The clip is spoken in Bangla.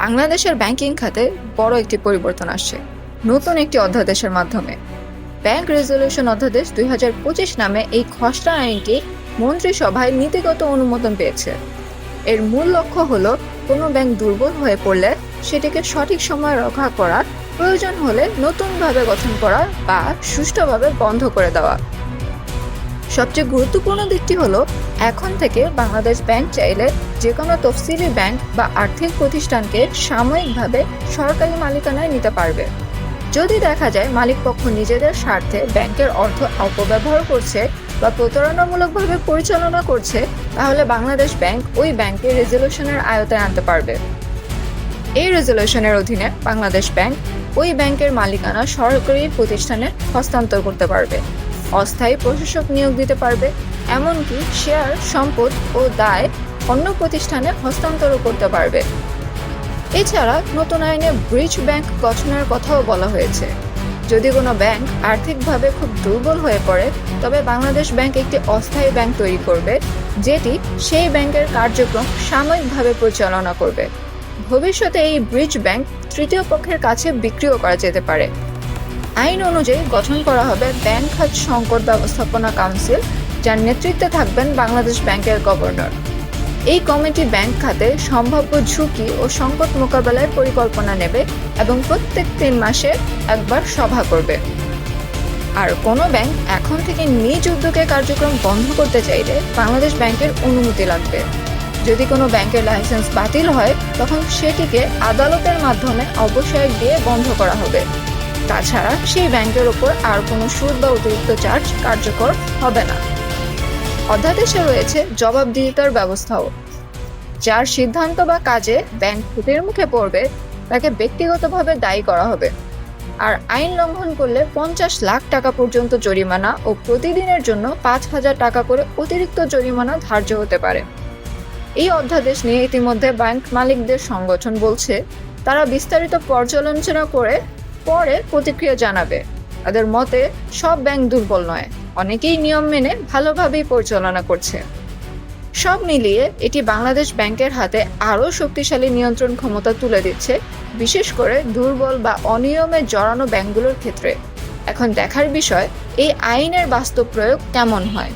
বাংলাদেশের ব্যাংকিং খাতে বড় একটি পরিবর্তন আসছে। নতুন একটি অধ্যাদেশের মাধ্যমে। ব্যাংক রেজলিউশন অধ্যাদেশ দু হাজার পঁচিশ নামে এই খসড়া আইনটি মন্ত্রিসভায় নীতিগত অনুমোদন পেয়েছে। এর মূল লক্ষ্য হল, কোনো ব্যাংক দুর্বল হয়ে পড়লে সেটিকে সঠিক সময় রক্ষা করা প্রয়োজন হলে নতুনভাবে গঠন করা বা সুষ্ঠুভাবে বন্ধ করে দেওয়া। সবচেয়ে গুরুত্বপূর্ণ দিকটি হলো, এখন থেকে বাংলাদেশ ব্যাংক চাইলে যে কোনো তফসিলি ব্যাংক বা আর্থিক প্রতিষ্ঠানকে সাময়িকভাবে সরকারি মালিকানায় নিতে পারবে। যদি দেখা যায় মালিকপক্ষ নিজেদের স্বার্থে ব্যাংকের অর্থ অপব্যবহার করছে বা প্রতারণামূলকভাবে পরিচালনা করছে, তাহলে বাংলাদেশ ব্যাংক ওই ব্যাংকে রেজলিউশনের আয়তায় আনতে পারবে। এই রেজলিউশনের অধীনে বাংলাদেশ ব্যাংক ওই ব্যাংকের মালিকানা সরকারি প্রতিষ্ঠানে হস্তান্তর করতে পারবে। অস্থায়ী প্রশাসক নিয়োগ দিতে পারবে, এমনকি শেয়ার, সম্পদ ও দায় অন্য প্রতিষ্ঠানে হস্তান্তরও করতে পারবে। এছাড়া নতুন আইনে ব্রিজ ব্যাংক গঠনের কথাও বলা হয়েছে। যদি কোনো ব্যাংক আর্থিকভাবে খুব দুর্বল হয়ে পড়ে, তবে বাংলাদেশ ব্যাংক একটি অস্থায়ী ব্যাংক তৈরি করবে, যেটি সেই ব্যাংকের কার্যক্রম সাময়িকভাবে পরিচালনা করবে। ভবিষ্যতে এই ব্রিজ ব্যাংক তৃতীয় পক্ষের কাছে বিক্রিও করা যেতে পারে। আইন অনুযায়ী গঠন করা হবে ব্যাংক খাত সংকট ব্যবস্থাপনা কাউন্সিল, যার নেতৃত্বে থাকবেন বাংলাদেশ ব্যাংকের গভর্নর। এই কমিটি ব্যাংক খাতে সম্ভাব্য ঝুঁকি ও সংকট মোকাবেলায় পরিকল্পনা নেবে এবং প্রত্যেক তিন মাসে একবার সভা করবে। আর কোনো ব্যাংক এখন থেকে নিজ উদ্যোগে কার্যক্রম বন্ধ করতে চাইলে বাংলাদেশ ব্যাংকের অনুমতি লাগবে। যদি কোনো ব্যাংকের লাইসেন্স বাতিল হয়, তখন সেটিকে আদালতের মাধ্যমে অবসর দিয়ে বন্ধ করা হবে। তাছাড়া সেই ব্যাংকের ওপর আর কোনো সুদ বা অতিরিক্ত চার্জ কার্যকর হবে না। অধ্যাদেশে রয়েছে জবাবদিহিতার ব্যবস্থাও। যার সিদ্ধান্ত বা কাজে ব্যাংক ক্ষতির মুখে পড়বে, তাকে ব্যক্তিগতভাবে দায়ী করা হবে। আর আইন লঙ্ঘন করলে পঞ্চাশ লাখ টাকা পর্যন্ত জরিমানা ও প্রতিদিনের জন্য পাঁচ হাজার টাকা করে অতিরিক্ত জরিমানা ধার্য হতে পারে। এই অধ্যাদেশ নিয়ে ইতিমধ্যে ব্যাংক মালিকদের সংগঠন বলছে, তারা বিস্তারিত পর্যালোচনা করে পরে প্রতিক্রিয়া জানাবে। তাদের মতে, সব ব্যাংক দুর্বল নয়। অনেকেই নিয়ম মেনে ভালোভাবেই পরিচালনা করছে। সব মিলিয়ে এটি বাংলাদেশ ব্যাংকের হাতে আরও শক্তিশালী নিয়ন্ত্রণ ক্ষমতা তুলে দিচ্ছে, বিশেষ করে দুর্বল বা অনিয়মে জড়ানো ব্যাংকগুলোর ক্ষেত্রে। এখন দেখার বিষয়, এই আইনের বাস্তব প্রয়োগ কেমন হয়?